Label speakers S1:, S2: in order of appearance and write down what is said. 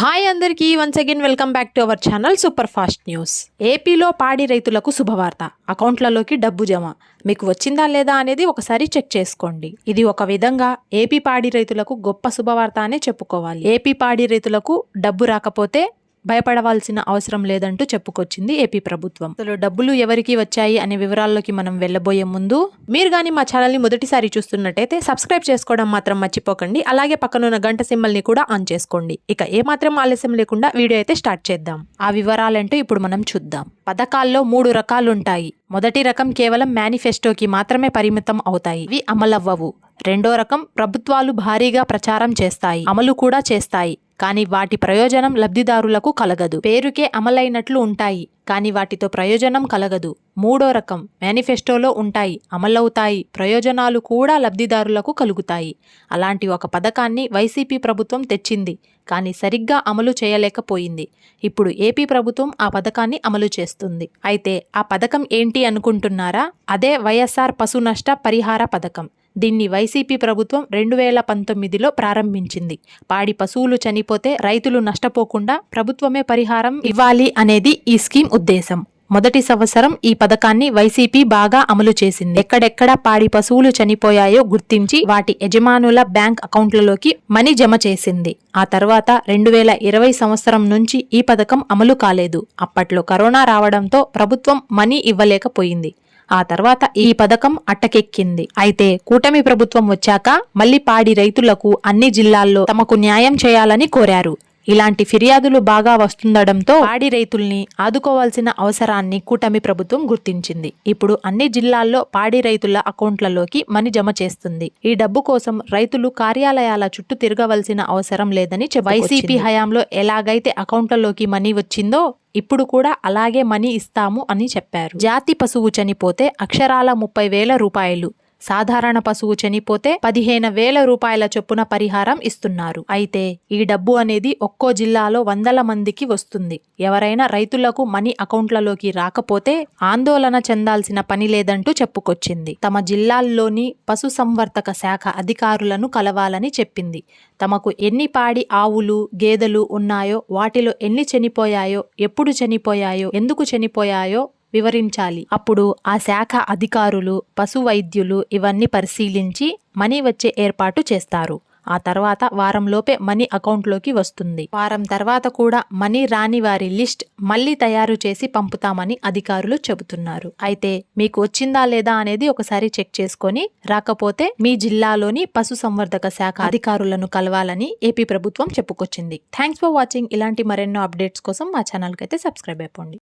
S1: Hi అందరికీ once again welcome back to our channel super fast news ఏపీలో పాడి రైతులకు శుభవార్త. అకౌంట్లలోకి డబ్బు జమ. మీకు వచ్చిందా లేదా అనేది ఒకసారి చెక్ చేసుకోండి. ఇది ఒక విధంగా ఏపీ పాడి రైతులకు గొప్ప శుభవార్త అనే చెప్పుకోవాలి. ఏపీ పాడి రైతులకు డబ్బు రాకపోతే భయపడవలసిన అవసరం లేదంటూ చెప్పుకొచ్చింది ఏపీ ప్రభుత్వం. అసలు డబ్బులు ఎవరికి వచ్చాయి అనే వివరాల్లోకి మనం వెళ్ళబోయే ముందు మీరు కానీ మా ఛానల్ని మొదటిసారి చూస్తున్నట్టయితే సబ్స్క్రైబ్ చేసుకోవడం మాత్రం మర్చిపోకండి. అలాగే పక్కనున్న గంట సింబల్ని కూడా ఆన్ చేసుకోండి. ఇక ఏమాత్రం ఆలస్యం లేకుండా వీడియో అయితే స్టార్ట్ చేద్దాం. ఆ వివరాలంటూ ఇప్పుడు మనం చూద్దాం. పథకాల్లో మూడు రకాలుంటాయి. మొదటి రకం కేవలం మేనిఫెస్టోకి మాత్రమే పరిమితం అవుతాయి. ఇవి అమలవ్వవు. రెండో రకం ప్రభుత్వాలు భారీగా ప్రచారం చేస్తాయి. అమలు కూడా చేస్తాయి. కానీ వాటి ప్రయోజనం లబ్ధిదారులకు కలగదు. పేరుకే అమలైనట్లు ఉంటాయి కానీ వాటితో ప్రయోజనం కలగదు. మూడో రకం మేనిఫెస్టోలో ఉంటాయి అమలవుతాయి ప్రయోజనాలు కూడా లబ్ధిదారులకు కలుగుతాయి. అలాంటి ఒక పథకాన్ని వైసీపీ ప్రభుత్వం తెచ్చింది కానీ సరిగ్గా అమలు చేయలేకపోయింది. ఇప్పుడు ఏపీ ప్రభుత్వం ఆ పథకాన్ని అమలు చేస్తుంది. అయితే ఆ పథకం ఏంటి అనుకుంటున్నారా? అదే వైఎస్ఆర్ పశు నష్ట పరిహార పథకం. దీన్ని వైసీపీ ప్రభుత్వం రెండు వేల పంతొమ్మిదిలో ప్రారంభించింది. పాడి పశువులు చనిపోతే రైతులు నష్టపోకుండా ప్రభుత్వమే పరిహారం ఇవ్వాలి అనేది ఈ స్కీమ్ ఉద్దేశం. మొదటి సంవత్సరం ఈ పథకాన్ని వైసీపీ బాగా అమలు చేసింది. ఎక్కడెక్కడ పాడి పశువులు చనిపోయాయో గుర్తించి వాటి యజమానుల బ్యాంక్ అకౌంట్లలోకి మనీ జమ చేసింది. ఆ తర్వాత రెండు వేల ఇరవై సంవత్సరం నుంచి ఈ పథకం అమలు కాలేదు. అప్పట్లో కరోనా రావడంతో ప్రభుత్వం మనీ ఇవ్వలేకపోయింది. ఆ తర్వాత ఈ పథకం అట్టకెక్కింది. అయితే కూటమి ప్రభుత్వం వచ్చాక మళ్ళీ పాడి రైతులకు అన్ని జిల్లాల్లో తమకు న్యాయం చేయాలని కోరారు. ఇలాంటి ఫిర్యాదులు బాగా వస్తుండడంతో పాడి రైతుల్ని ఆదుకోవాల్సిన అవసరాన్ని కూటమి ప్రభుత్వం గుర్తించింది. ఇప్పుడు అన్ని జిల్లాల్లో పాడి రైతుల అకౌంట్లలోకి మనీ జమ చేస్తుంది. ఈ డబ్బు కోసం రైతులు కార్యాలయాల చుట్టూ తిరగవలసిన అవసరం లేదని వైసీపీ హయాంలో ఎలాగైతే అకౌంట్లలోకి మనీ వచ్చిందో ఇప్పుడు కూడా అలాగే మనీ ఇస్తాము అని చెప్పారు. జాతి పశువు చనిపోతే అక్షరాల ముప్పై వేల రూపాయలు. సాధారణ పశువు చనిపోతే పదిహేను వేల రూపాయల చొప్పున పరిహారం ఇస్తున్నారు. అయితే ఈ డబ్బు అనేది ఒక్కో జిల్లాలో వందల మందికి వస్తుంది. ఎవరైనా రైతులకు మనీ అకౌంట్లలోకి రాకపోతే ఆందోళన చెందాల్సిన పని లేదంటూ చెప్పుకొచ్చింది. తమ జిల్లాల్లోని పశుసంవర్ధక శాఖ అధికారులను కలవాలని చెప్పింది. తమకు ఎన్ని పాడి ఆవులు గేదెలు ఉన్నాయో వాటిలో ఎన్ని చనిపోయాయో ఎప్పుడు చనిపోయాయో ఎందుకు చనిపోయాయో వివరించాలి. అప్పుడు ఆ శాఖ అధికారులు పశు వైద్యులు ఇవన్నీ పరిశీలించి మనీ వచ్చే ఏర్పాటు చేస్తారు. ఆ తర్వాత వారంలోపే మనీ అకౌంట్లోకి వస్తుంది. వారం తర్వాత కూడా మనీ రాని వారి లిస్ట్ మళ్ళీ తయారు చేసి పంపుతామని అధికారులు చెబుతున్నారు. అయితే మీకు వచ్చిందా లేదా అనేది ఒకసారి చెక్ చేసుకొని రాకపోతే మీ జిల్లాలోని పశు సంవర్ధక శాఖ అధికారులను కలవాలని ఏపీ ప్రభుత్వం చెప్పుకొచ్చింది. Thanks for watching. ఇలాంటి మరెన్నో అప్డేట్స్ కోసం మా ఛానల్కి అయితే సబ్స్క్రైబ్ అయిపోండి.